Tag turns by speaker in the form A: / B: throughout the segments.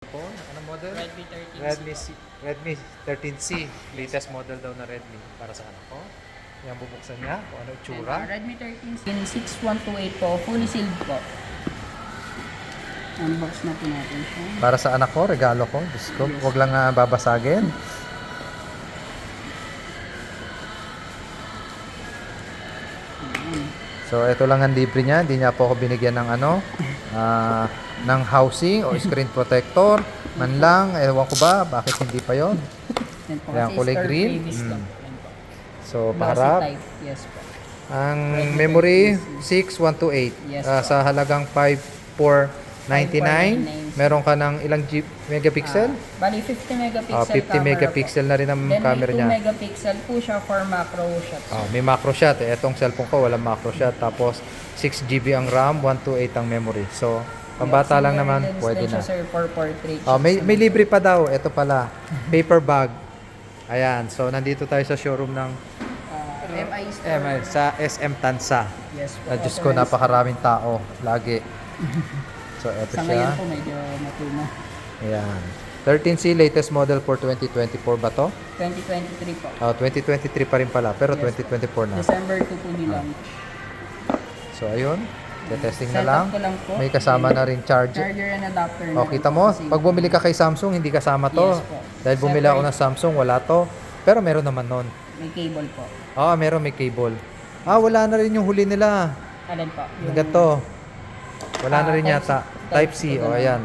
A: Po, anong model?
B: Redmi 13.
A: Redmi, C, Redmi 13C. Latest model daw na Redmi para sa anak ko. Yan bubuksan niya kung ano
B: And, uh,
A: itsura.
B: Redmi 13 in 6128 po, fully sealed po. Unbox na po natin siya.
A: Para sa anak ko, regalo ko. Diyos ko,
B: Yes.
A: huwag lang ah, babasagin. So, ito lang ang libre niya. Hindi niya po ako binigyan ng ano, ah, ng housing o screen protector. Man lang, ewan ko ba, bakit hindi pa yon
B: Yan po,
A: Ayan, kulay green. Mm.
B: po.
A: So,
B: type. Yes po.
A: Ang memory,
B: 13C.
A: 6128.
B: Yes, po.
A: sa halagang 5499.
B: 5499.
A: Meron ka ng ilang G- megapixel?
B: Ah, bali 50 megapixel
A: Ah, 50
B: camera
A: megapixel na rin ang
B: po. Then
A: camera
B: may 2
A: niya.
B: megapixel po siya for macro shots.
A: Ah, may macro shot. Eh. Itong cellphone ko, walang macro shot. Tapos, 6 GB ang RAM, 128 ang memory. So, pambata lang naman, pwede na.
B: siya, sir, for portrait
A: Ah, may, may libre pa daw. Ito pala. Paper bag. Ayan. So, nandito tayo sa showroom ng
B: Ah, MI store.
A: ML sa SM Tansa.
B: Yes po.
A: Ah, Diyos ko, napakaraming tao. Lagi. So, ito
B: Sa ngayon
A: siya.
B: po medyo matuna.
A: Ayan. 13C latest model for 2024 ba to?
B: 2023 po.
A: Ah, 2023 pa rin pala, pero
B: Yes,
A: 2024 na.
B: December 2 po nilang.
A: So, ayun. Testing na lang.
B: ko lang po.
A: May kasama na rin charger.
B: Charger and adapter
A: O,
B: rin
A: kita mo, pag bumili ka kay Samsung, hindi kasama to.
B: Yes po.
A: Dahil bumili ako ng Samsung, wala to. Pero meron naman nun.
B: May cable po.
A: Ah, meron may cable. Ah, wala na rin yung huli nila.
B: Alin po?
A: Yung ganito. Wala na
B: Ah,
A: rin
B: Type
A: yata.
B: C.
A: Type C.
B: Type C,
A: O,
B: ganun.
A: ayan.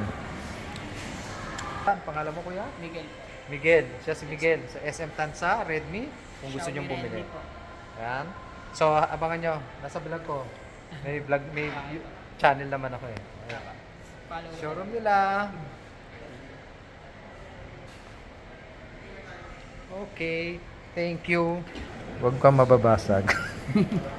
A: Pangalan mo kuya?
B: Miguel.
A: Miguel. Siya si Miguel. Sa SM Tansa, Redmi. Kung gusto nyo
B: Xiaomi
A: bumili.
B: Redmi po.
A: Ayan. So, abangan nyo. Nasa vlog ko. May vlog, may channel naman ako eh. Ayan.
B: Follow.
A: Showroom nila. Okay. Thank you. Huwag kang mababasag.